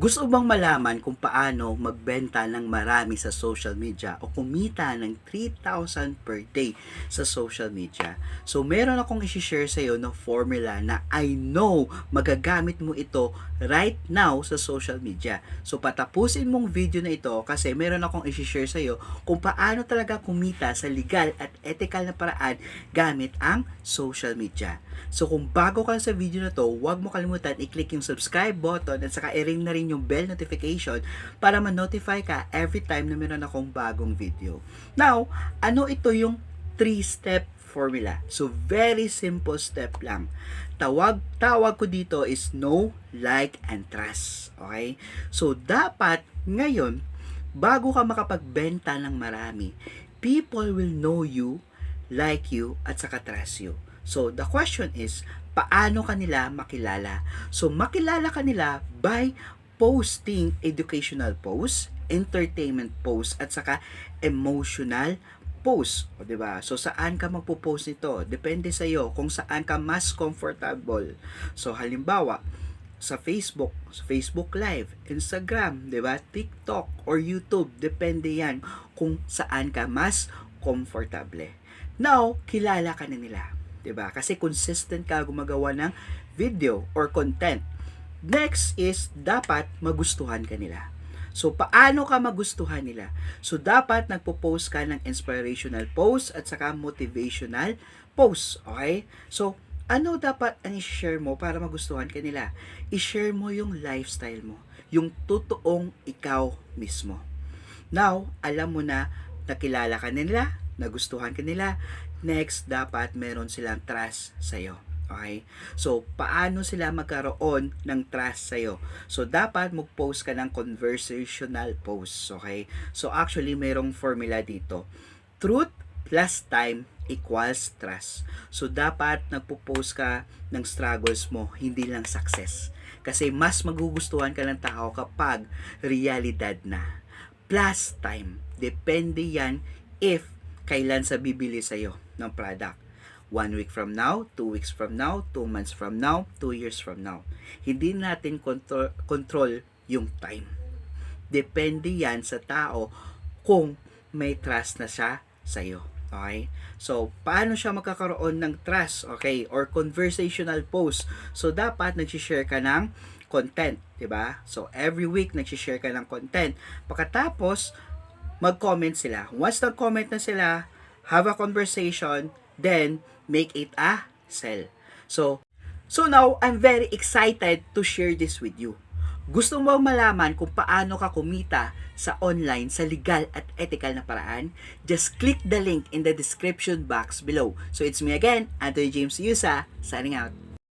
Gusto bang malaman kung paano magbenta ng marami sa social media o kumita ng 3,000 per day sa social media? So, meron akong isi-share sa iyo na formula na I know magagamit mo ito right now sa social media. So, patapusin mong video na ito kasi meron akong isi-share sa iyo kung paano talaga kumita sa legal at ethical na paraan gamit ang social media. So, kung bago ka sa video na to, huwag mo kalimutan i-click yung subscribe button at saka i-ring na rin yung bell notification para ma-notify ka every time na meron akong bagong video. Now, ano ito yung 3-step formula? So, very simple step lang. Tawag, tawag ko dito is know, like, and trust. Okay? So, dapat ngayon, bago ka makapagbenta ng marami, people will know you, like you, at saka trust you. So, the question is, paano kanila makilala? So, makilala kanila by posting educational posts, entertainment posts, at saka emotional post, o 'di ba? So saan ka magpo-post nito? Depende sa iyo kung saan ka mas comfortable. So halimbawa, sa Facebook, sa Facebook Live, Instagram, 'di ba? TikTok or YouTube, depende 'yan kung saan ka mas comfortable. Now, kilala ka na nila, 'di ba? Kasi consistent ka gumagawa ng video or content. Next is dapat magustuhan ka nila. So, paano ka magustuhan nila? So, dapat nagpo-post ka ng inspirational post at saka motivational post. Okay? So, ano dapat ang i-share mo para magustuhan ka nila? I-share mo yung lifestyle mo. Yung totoong ikaw mismo. Now, alam mo na nakilala ka nila, nagustuhan ka nila. Next, dapat meron silang trust sa'yo. Okay? So, paano sila magkaroon ng trust sa'yo? So, dapat mag-post ka ng conversational posts. Okay? So, actually, mayroong formula dito. Truth plus time equals trust. So, dapat nagpo-post ka ng struggles mo, hindi lang success. Kasi mas magugustuhan ka ng tao kapag realidad na. Plus time. Depende yan if kailan sa bibili sa'yo ng product one week from now, two weeks from now, two months from now, two years from now. Hindi natin control, control yung time. Depende yan sa tao kung may trust na siya sa'yo. Okay? So, paano siya magkakaroon ng trust? Okay? Or conversational post. So, dapat nagsishare ka ng content. ba? So, every week nagsishare ka ng content. Pagkatapos, mag-comment sila. Once nag-comment na sila, have a conversation, then make it a sell. So, so now I'm very excited to share this with you. Gusto mo malaman kung paano ka kumita sa online sa legal at ethical na paraan? Just click the link in the description box below. So it's me again, Anthony James Yusa, signing out.